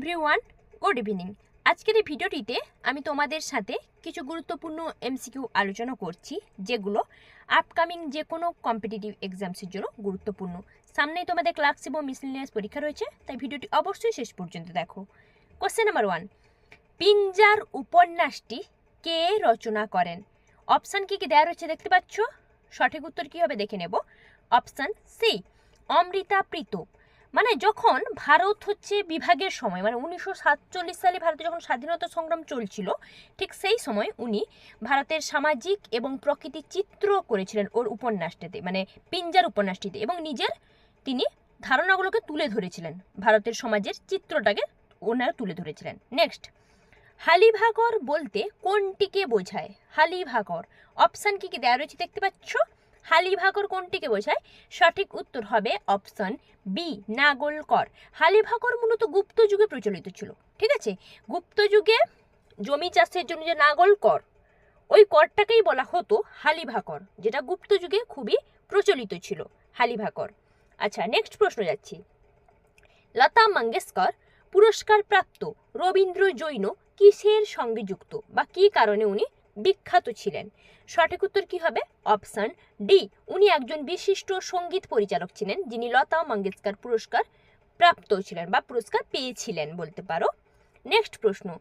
Everyone good evening আজকের এই ভিডিওটিতে আমি তোমাদের সাথে কিছু গুরুত্বপূর্ণ এমসিকিউ আলোচনা করছি, যেগুলো আপকামিং যে কোনো কম্পিটিটিভ এক্সামসের জন্য গুরুত্বপূর্ণ। সামনেই তোমাদের ক্লার্কস এবং মিসলিনিয়াস পরীক্ষা রয়েছে, তাই ভিডিওটি অবশ্যই শেষ পর্যন্ত দেখো। কোশ্চেন নাম্বার ওয়ান পিঞ্জার উপন্যাসটি কে রচনা করেন? অপশান কি কি দেওয়া রয়েছে দেখতে পাচ্ছ? সঠিক উত্তর কি হবে দেখে নেব। অপশান সি অমৃতা প্রীতম মানে যখন ভারত হচ্ছে বিভাগের সময় মানে উনিশশো সাতচল্লিশ সালে ভারতে যখন স্বাধীনতা সংগ্রাম চলছিল, ঠিক সেই সময় উনি ভারতের সামাজিক এবং প্রকৃতির চিত্র করেছিলেন ওর উপন্যাসটিতে মানে পিঞ্জার উপন্যাসটিতে এবং নিজের তিনি ধারণাগুলোকে তুলে ধরেছিলেন, ভারতের সমাজের চিত্রটাকে ওনারা তুলে ধরেছিলেন। নেক্সট হালিভাগর বলতে কোনটিকে বোঝায়? হালিভাগর অপশান কি কি দেওয়া রয়েছে দেখতে পাচ্ছ? হালিভাগর কোনটিকে বোঝায়? সঠিক উত্তর হবে অপশন বি নাগল নাগলকর। হালিভাগর মূলত গুপ্ত যুগে প্রচলিত ছিল, ঠিক আছে? গুপ্ত যুগে জমি চাষের জন্য যে নাগল কর ওই করটাকেই বলা হতো হালিভাকর যেটা গুপ্ত যুগে খুবই প্রচলিত ছিল হালিভাকর আচ্ছা নেক্সট প্রশ্ন যাচ্ছি। লতা মঙ্গেশকর পুরস্কার প্রাপ্ত রবীন্দ্র জৈন কিসের সঙ্গে যুক্ত বা কী কারণে উনি বিখ্যাত ছিলেন। সঠিক উত্তর কি হবে? Option D. উনি একজন বিশিষ্ট সংগীত পরিচালক ছিলেন, যিনি লতা মঙ্গেশকর পুরস্কার প্রাপ্ত ছিলেন বা পুরস্কার পেয়েছিলেন বলতে পারো। নেক্সট প্রশ্ন।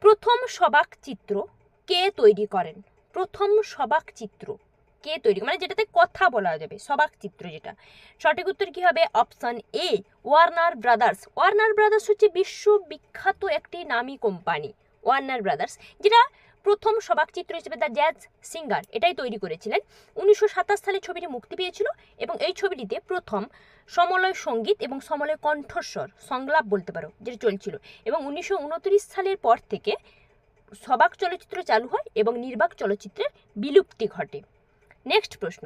প্রথম সবাক চিত্র কে তৈরি করেন? প্রথম সবাক চিত্র কে তৈরি মানে যেটাতে কথা বলা যাবে সবাক চিত্র যেটা। সঠিক উত্তর কি হবে? Option A Warner Brothers Warner Brothers হচ্ছে বিশ্ববিখ্যাত একটি নামী কোম্পানি ওয়ার্নার ব্রাদার্স যেটা প্রথম সবাক চিত্র হিসেবে দ্য জ্যাজ সিঙ্গার এটাই তৈরি করেছিলেন। উনিশশো সাতাশ সালে ছবিটি মুক্তি পেয়েছিল এবং এই ছবিটিতে প্রথম সমলয় সংগীত এবং সমলয় কণ্ঠস্বর, সংলাপ বলতে পারো, যেটা চলছিল। এবং উনিশশো উনত্রিশ সালের পর থেকে সবাক চলচ্চিত্র চালু হয় এবং নির্বাক চলচ্চিত্রের বিলুপ্তি ঘটে। নেক্সট প্রশ্ন।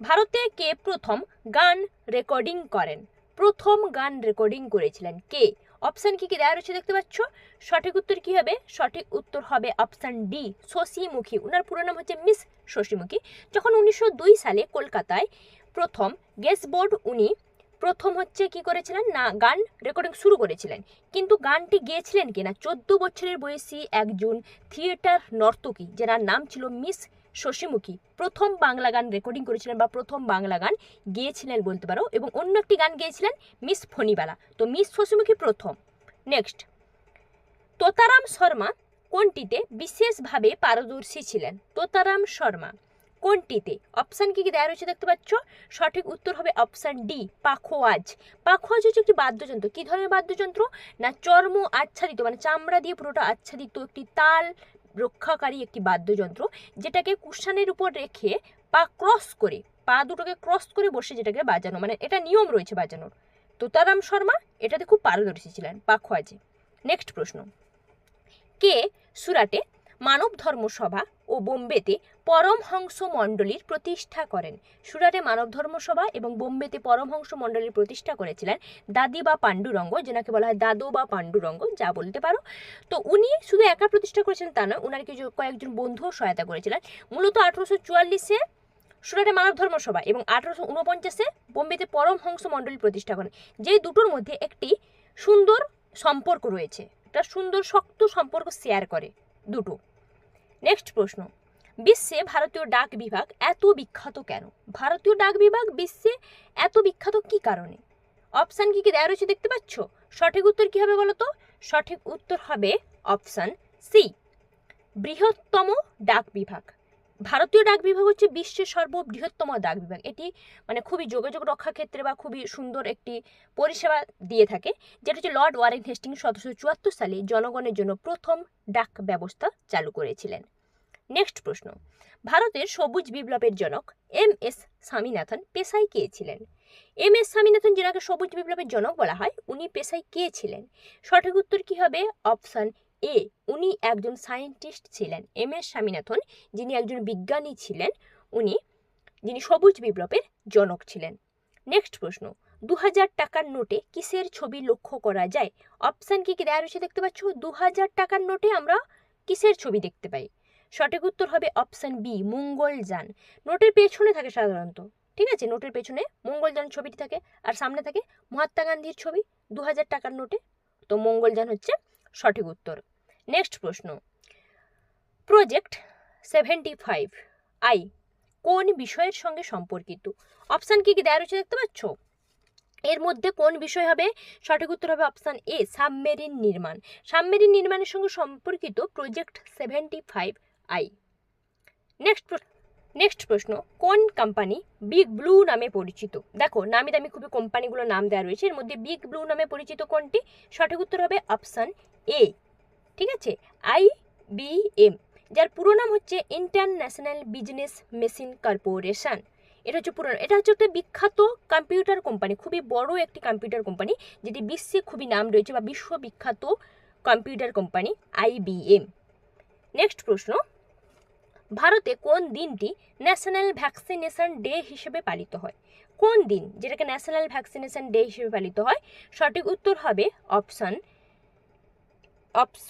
ভারতে কে প্রথম গান রেকর্ডিং করেন? প্রথম গান রেকর্ডিং করেছিলেন কে? অপশান কি কি দেওয়া রয়েছে দেখতে পাচ্ছ? সঠিক উত্তর কি হবে? সঠিক উত্তর হবে অপশান ডি শশীমুখী। ওনার পুরো নাম হচ্ছে মিস শশীমুখী। যখন উনিশশো দুই সালে কলকাতায় প্রথম গেস বোর্ড উনি প্রথম হচ্ছে কি করেছিলেন? না, গান রেকর্ডিং শুরু করেছিলেন। কিন্তু গানটি গেয়েছিলেন কিনা? চোদ্দ বছরের বয়সী একজন থিয়েটার নর্তকী যার নাম ছিল মিস শশীমুখী। প্রথম বাংলা গান রেকর্ডিং করেছিলেন বা প্রথম বাংলা গান গেয়েছিলেন বলতে পারো এবং অন্য একটি গান গেয়েছিলেন মিস ফণিবালা। তো মিস শশীমুখী প্রথম। নেক্সট তোতারাম শর্মা কোনটিতে বিশেষভাবে পারদর্শী ছিলেন? তোতারাম শর্মা কোনটিতে? অপশান কি কি দেওয়া রয়েছে দেখতে পাচ্ছ? সঠিক উত্তর হবে অপশান ডি পাখোয়াজ। পাখোয়াজ হচ্ছে একটি বাদ্যযন্ত্র। কী ধরনের বাদ্যযন্ত্র? না চর্ম আচ্ছাদিত মানে চামড়া দিয়ে পুরোটা আচ্ছাদিত একটি তাল রক্ষাকারী একটি বাদ্যযন্ত্র যেটাকে কুশানের উপর রেখে পা ক্রস করে, পা দুটোকে ক্রস করে বসে যেটাকে বাজানো মানে এটা নিয়ম রয়েছে বাজানোর। তোতারাম শর্মা এটাতে খুব পারদর্শী ছিলেন, পা পাখোয়াজে নেক্সট প্রশ্ন। কে সুরাটে মানব ধর্ম সভা ও বোম্বেতে পরমহংস মণ্ডলীর প্রতিষ্ঠা করেন। সুরাটে মানব ধর্ম সভা এবং বোম্বেতে পরমহংস মণ্ডলীর প্রতিষ্ঠা করেছিলেন দাদি বা পাণ্ডুরঙ্গ, যেনাকে বলা হয় দাদু বা পাণ্ডুরঙ্গ, যা বলতে পারো। তো উনি শুধু একা প্রতিষ্ঠা করেছেন তা নয়, উনার কিছু কয়েকজন বন্ধুও সহায়তা করেছিলেন। মূলত আঠারোশো চুয়াল্লিশে সুরাটে মানব ধর্ম সভা এবং আঠারোশো উনপঞ্চাশে বোম্বেতে পরমহংস মণ্ডলী প্রতিষ্ঠা করেন। যে দুটোর মধ্যে একটি সুন্দর সম্পর্ক রয়েছে, একটা সুন্দর, শক্ত সম্পর্ক শেয়ার করে দুটো। নেক্সট প্রশ্ন. বিশ্বে ভারতীয় ডাক বিভাগ এত বিখ্যাত কেন? ভারতীয় ডাক বিভাগ বিশ্বে এত বিখ্যাত কি কারণে? অপশান কি কি দেওয়া রয়েছে দেখতে পাচ্ছ? সঠিক উত্তর কি হবে বলো তো সঠিক উত্তর হবে অপশান সি বৃহত্তম ডাক বিভাগ। ভারতীয় ডাক বিভাগ হচ্ছে বিশ্বের সর্ববৃহত্তম ডাক বিভাগ। এটি মানে খুবই যোগাযোগ রক্ষা ক্ষেত্রে বা খুবই সুন্দর একটি পরিষেবা দিয়ে থাকে, যেটা হচ্ছে লর্ড ওয়ারেন হেস্টিং সতেরোশো চুয়াত্তর সালে জনগণের জন্য প্রথম ডাক ব্যবস্থা চালু করেছিলেন। নেক্সট প্রশ্ন, ভারতের সবুজ বিপ্লবের জনক এম এস স্বামীনাথন পেশায় কে ছিলেন? এম এস স্বামীনাথন যেনাকে সবুজ বিপ্লবের জনক বলা হয়, উনি পেশায় কে ছিলেন? সঠিক উত্তর কি হবে? অপশান এ, উনি একজন সায়েন্টিস্ট ছিলেন। এম এস স্বামীনাথন, যিনি একজন বিজ্ঞানী ছিলেন, উনি, যিনি সবুজ বিপ্লবের জনক ছিলেন। নেক্সট প্রশ্ন দু হাজার টাকার নোটে কিসের ছবি লক্ষ্য করা যায়? অপশান কি কি দেওয়া রয়েছে দেখতে পাচ্ছ? দু হাজার টাকার নোটে আমরা কিসের ছবি দেখতে পাই? সঠিক উত্তর হবে অপশান বি মঙ্গলযান নোটের পেছনে থাকে সাধারণত, ঠিক আছে? নোটের পেছনে মঙ্গলযান ছবিটি থাকে, আর সামনে থাকে মহাত্মা গান্ধীর ছবি দু হাজার টাকার নোটে। তো মঙ্গলযান হচ্ছে সঠিক উত্তর। নেক্সট প্রশ্ন। প্রজেক্ট সেভেন্টি ফাইভ আই কোন বিষয়ের সঙ্গে সম্পর্কিত? অপশান কি কি দেওয়া রয়েছে দেখতে পাচ্ছ? এর মধ্যে কোন বিষয় হবে? সঠিক উত্তর হবে অপশান এ সাবমেরিন নির্মাণ। সাবমেরিন নির্মাণের সঙ্গে সম্পর্কিত project seventy five I next next প্রশ্ন, কোন কোম্পানি বিগ ব্লু নামে পরিচিত? দেখো, নামি দামি খুবই কোম্পানিগুলোর নাম দেওয়া রয়েছে। এর মধ্যে বিগ ব্লু নামে পরিচিত কোনটি? সঠিক উত্তর হবে অপশান এ ঠিক আছে? আই বি এম যার পুরো নাম হচ্ছে ইন্টারন্যাশনাল বিজনেস মেশিন কর্পোরেশন এটা হচ্ছে পুরো, এটা হচ্ছে একটা বিখ্যাত কম্পিউটার কোম্পানি খুবই বড় একটি কম্পিউটার কোম্পানি যেটি বিশ্বে খুবই নাম রয়েছে বা বিশ্ববিখ্যাত কম্পিউটার কোম্পানি আইবিএম নেক্সট প্রশ্ন ভারতে কোন দিনটি ন্যাশনাল ভ্যাকসিনেশন ডে হিসেবে পালিত হয়? কোন দিন যেটাকে ন্যাশনাল ভ্যাকসিনেশন ডে হিসেবে পালিত হয়? সঠিক উত্তর হবে অপশান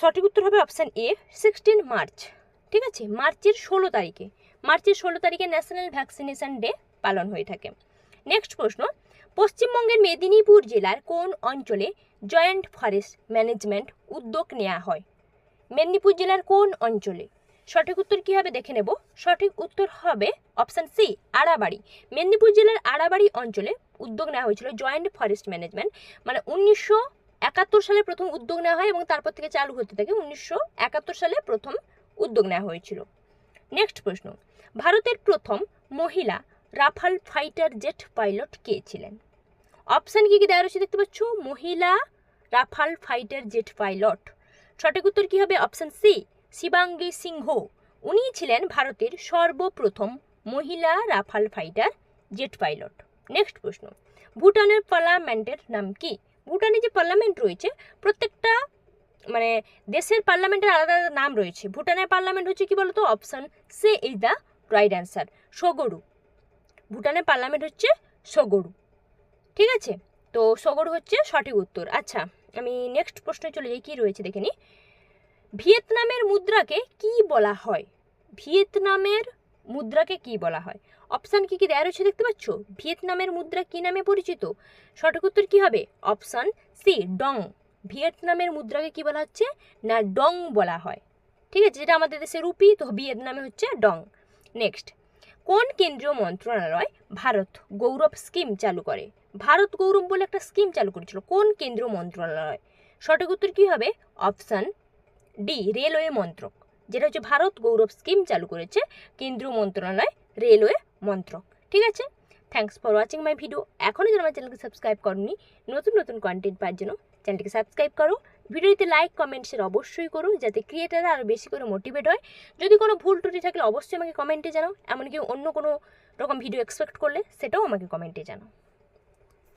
সঠিক উত্তর হবে অপশান এ, সিক্সটিন মার্চ। ঠিক আছে? মার্চের ষোলো তারিখে। মার্চের ষোলো তারিখে ন্যাশনাল ভ্যাকসিনেশন ডে পালন হয়ে থাকে। নেক্সট প্রশ্ন, পশ্চিমবঙ্গের মেদিনীপুর জেলার কোন অঞ্চলে জয়েন্ট ফরেস্ট ম্যানেজমেন্ট উদ্যোগ নেওয়া হয়? মেদিনীপুর জেলার কোন অঞ্চলে? সঠিক উত্তর কী হবে দেখে নেব। সঠিক উত্তর হবে অপশান সি আড়াবাড়ি মেদিনীপুর জেলার আড়াবাড়ি অঞ্চলে উদ্যোগ নেওয়া হয়েছিল জয়েন্ট ফরেস্ট ম্যানেজমেন্ট। মানে উনিশশো একাত্তর সালে প্রথম উদ্যোগ নেওয়া হয় এবং তারপর থেকে চালু হতে থাকে। উনিশশো একাত্তর সালে প্রথম উদ্যোগ নেওয়া হয়েছিল। নেক্সট প্রশ্ন, ভারতের প্রথম মহিলা রাফাল ফাইটার জেট পাইলট কে ছিলেন? অপশান কি কি দেওয়া রয়েছে দেখতে পাচ্ছ? মহিলা রাফাল ফাইটার জেট পাইলট। সঠিক উত্তর কি হবে? Option C Shivangi Singh. উনি ছিলেন ভারতের সর্বপ্রথম মহিলা Rafale fighter, jet pilot. Next প্রশ্ন। ভুটানের পার্লামেন্টের নাম কি? ভুটানে যে পার্লামেন্ট রয়েছে, প্রত্যেকটা মানে দেশের পার্লামেন্টের আলাদা আলাদা নাম রয়েছে। ভুটানের পার্লামেন্ট হচ্ছে কি বলতো? Option C is the right answer, সগরু। ভুটানের পার্লামেন্ট হচ্ছে সগরু। ঠিক আছে? তো সগরু হচ্ছে সঠিক উত্তর। আচ্ছা আমি নেক্সট প্রশ্নে চলে যাই, কী রয়েছে দেখে নিই। ভিয়েতনামের মুদ্রাকে কি বলা হয়? ভিয়েতনামের মুদ্রাকে কি বলা হয়? অপশান কি কি দেওয়া রয়েছে দেখতে পাচ্ছ? ভিয়েতনামের মুদ্রা কি নামে পরিচিত? সঠিক উত্তর কি হবে? Option C, dong. ভিয়েতনামের মুদ্রাকে কি বলা হচ্ছে? না, ডং বলা হয়। ঠিক আছে, যেটা আমাদের দেশে রুপি, তো ভিয়েতনামে হচ্ছে ডং। নেক্সট, কোন কেন্দ্রীয় মন্ত্রণালয় ভারত গৌরব স্কিম চালু করে? ভারত গৌরব বলে একটা স্কিম চালু করেছিল। কোন কেন্দ্রীয় মন্ত্রণালয়? সঠিক উত্তর কি হবে? অপশান ডি, রেলওয়ে মন্ত্রক, যেটা হচ্ছে ভারত গৌরব স্কিম চালু করেছে কেন্দ্রীয় মন্ত্রণালয় রেলওয়ে মন্ত্রক, ঠিক আছে? Thanks for watching my video এখনও যারা আমার চ্যানেলকে সাবস্ক্রাইব করনি, নতুন নতুন কন্টেন্ট পাওয়ার জন্য চ্যানেলটিকে সাবস্ক্রাইব করো। ভিডিওতে লাইক কমেন্ট শেয়ার অবশ্যই করো, যাতে ক্রিয়েটাররা আরও বেশি করে মোটিভেট হয়। যদি কোনো ভুল ত্রুটি থাকলে অবশ্যই আমাকে কমেন্টে জানাও। এমনকি অন্য কোনো রকম ভিডিও এক্সপেক্ট করলে সেটাও আমাকে কমেন্টে জানাও।